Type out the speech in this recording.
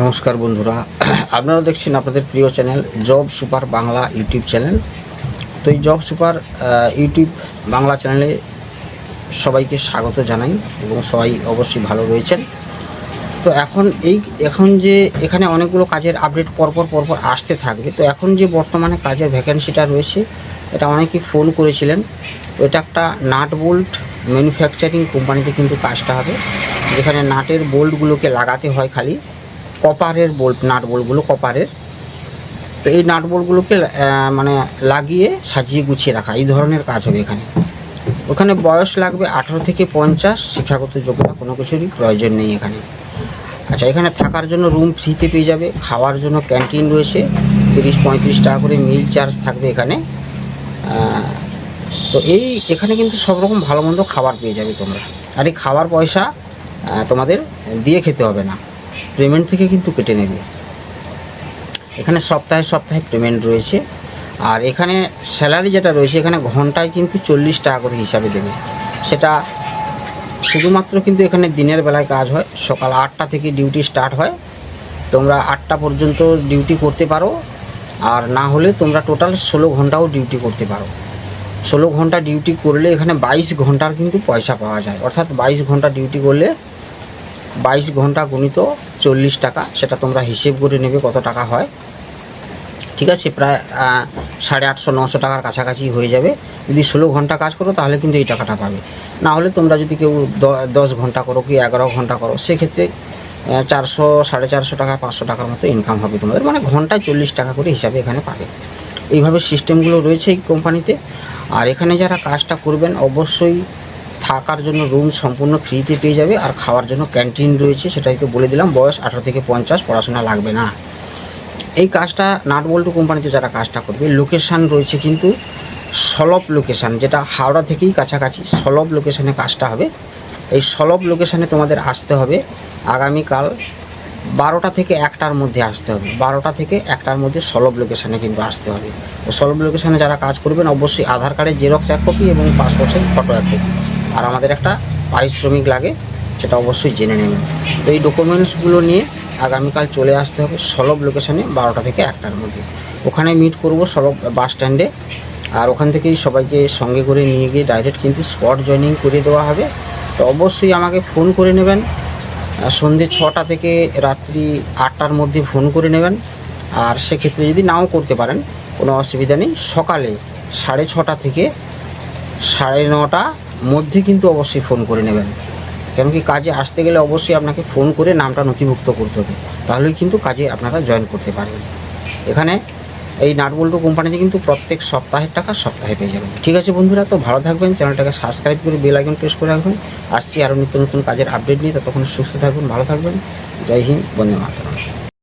নমস্কার বন্ধুরা। আপনারা দেখছেন আপনাদের প্রিয় channel job super Bangla YouTube channel. তো এই জব সুপার ইউটিউব বাংলা চ্যানেলে সবাইকে স্বাগত জানাই এবং সবাই অবশ্যই ভালো রয়েছেন। তো এখন এই, এখন যে এখানে অনেকগুলো কাজের আপডেট পরপর পরপর আসতে থাকবে। তো এখন যে বর্তমানে কাজের ভ্যাকেন্সিটা রয়েছে, এটা অনেকেই ফোন করেছিলেন। তো এটা একটা নাট বোল্ট ম্যানুফ্যাকচারিং কোম্পানিতে কিন্তু কাজটা হবে। যেখানে নাটের বোল্টগুলোকে লাগাতে হয় খালি। কপারের বোল্ট নাট বোল্টগুলো কপারের। তো এই নাট বোল্টগুলোকে মানে লাগিয়ে সাজিয়ে গুছিয়ে রাখা, এই ধরনের কাজ হবে এখানে। ওখানে বয়স লাগবে আঠারো থেকে পঞ্চাশ, শিক্ষাগত যোগ্যতা কোনো কিছুরই প্রয়োজন নেই এখানে। আচ্ছা এখানে থাকার জন্য রুম ফ্রিতে পেয়ে যাবে, খাওয়ার জন্য ক্যান্টিন রয়েছে, তিরিশ, পঁয়ত্রিশ টাকা করে মিল চার্জ থাকবে এখানে। তো এই, এখানে কিন্তু সব রকম ভালো মন্দ খাবার পেয়ে যাবে তোমরা। আর এই খাবার পয়সা তোমাদের দিয়ে খেতে হবে না। পেমেন্ট থেকে কিন্তু কেটে নেবে এখানে সপ্তাহে সপ্তাহে পেমেন্ট রয়েছে। আর এখানে স্যালারি যেটা রয়েছে, এখানে ঘন্টায় কিন্তু চল্লিশ টাকা করে হিসাবে দেবে। সেটা শুধুমাত্র কিন্তু এখানে দিনের বেলায় কাজ হয়। সকাল আটটা থেকে ডিউটি স্টার্ট হয়। তোমরা আটটা পর্যন্ত ডিউটি করতে পারো। আর না হলে তোমরা টোটাল ষোলো ঘন্টাও ডিউটি করতে পারো। ষোলো ঘণ্টা ডিউটি করলে এখানে বাইশ ঘণ্টার কিন্তু পয়সা পাওয়া যায়। অর্থাৎ বাইশ ঘণ্টা ডিউটি করলে বাইশ ঘণ্টা গুণিত চল্লিশ টাকা, সেটা তোমরা হিসেব করে নেবে কত টাকা হয়। ঠিক আছে, প্রায় সাড়ে আটশো, নশো টাকার কাছাকাছি হয়ে যাবে। যদি ষোলো ঘণ্টা কাজ করো, তাহলে কিন্তু এই টাকাটা পাবে। না হলে তোমরা যদি কেউ দশ ঘণ্টা করো কি এগারো ঘণ্টা করো, সেক্ষেত্রে চারশো, সাড়ে চারশো টাকা, পাঁচশো টাকার মতো ইনকাম হবে তোমাদের। মানে ঘন্টায় চল্লিশ টাকা করে হিসাবে এখানে পাবে। এইভাবে সিস্টেমগুলো রয়েছে এই কোম্পানিতে আর এখানে যারা কাজটা করবেন, অবশ্যই থাকার জন্য রুম সম্পূর্ণ ফ্রিতে পেয়ে যাবে আর খাওয়ার জন্য ক্যান্টিন রয়েছে সেটাই তো বলে দিলাম। বয়স আঠারো থেকে পঞ্চাশ, পড়াশোনা লাগবে না। এই কাজটা নাটবল্টু কোম্পানিতে যারা কাজটা করবে লোকেশান রয়েছে কিন্তু সলভ লোকেশান যেটা হাওড়া থেকেই কাছাকাছি সলভ লোকেশানে কাজটা হবে। এই সলভ লোকেশানে তোমাদের আসতে হবে। আগামীকাল বারোটা থেকে একটার মধ্যে আসতে হবে। বারোটা থেকে একটার মধ্যে সলভ লোকেশানে কিন্তু আসতে হবে। তো সলভ লোকেশানে যারা কাজ করবেন, অবশ্যই আধার কার্ডের জেরক্স এক কপি এবং পাসপোর্টের ফটো এক কপি আর আমাদের একটা পারিশ্রমিক লাগে, সেটা অবশ্যই জেনে নেবেন। তো এই ডকুমেন্টসগুলো নিয়ে আগামীকাল চলে আসতে হবে সলভ লোকেশানে বারোটা থেকে একটার মধ্যে। ওখানে মিট করব সলভ বাস স্ট্যান্ডে আর ওখান থেকেই সবাইকে সঙ্গে করে নিয়ে গিয়ে ডাইরেক্ট কিন্তু স্পট জয়েনিং করে দেওয়া হবে। তো অবশ্যই আমাকে ফোন করে নেবেন। সন্ধে ছটা থেকে রাত্রি আটটার মধ্যে ফোন করে নেবেন। আর সেক্ষেত্রে যদি নাও করতে পারেন, কোনো অসুবিধা নেই। সকালে সাড়ে ছটা থেকে সাড়ে নটা মধ্যে কিন্তু অবশ্যই ফোন করে নেবেন। কেন কি কাজে আসতে গেলে অবশ্যই আপনাকে ফোন করে নামটা নথিভুক্ত করতে হবে। তাহলেই কিন্তু কাজে আপনারা জয়েন করতে পারবেন। এখানে এই নাটবল্টু কোম্পানিতে কিন্তু প্রত্যেক সপ্তাহের টাকা সপ্তাহে পেয়ে যাবেন। ঠিক আছে বন্ধুরা, তো ভালো থাকবেন, চ্যানেলটাকে সাবস্ক্রাইব করে বেল আইকন প্রেস করে রাখবেন। আসছি আরও নিত্য নতুন কাজের আপডেট নিয়ে, ততক্ষণ সুস্থ থাকবেন ভালো থাকবেন। জয় হিন্দ, বন্দে মাতরম।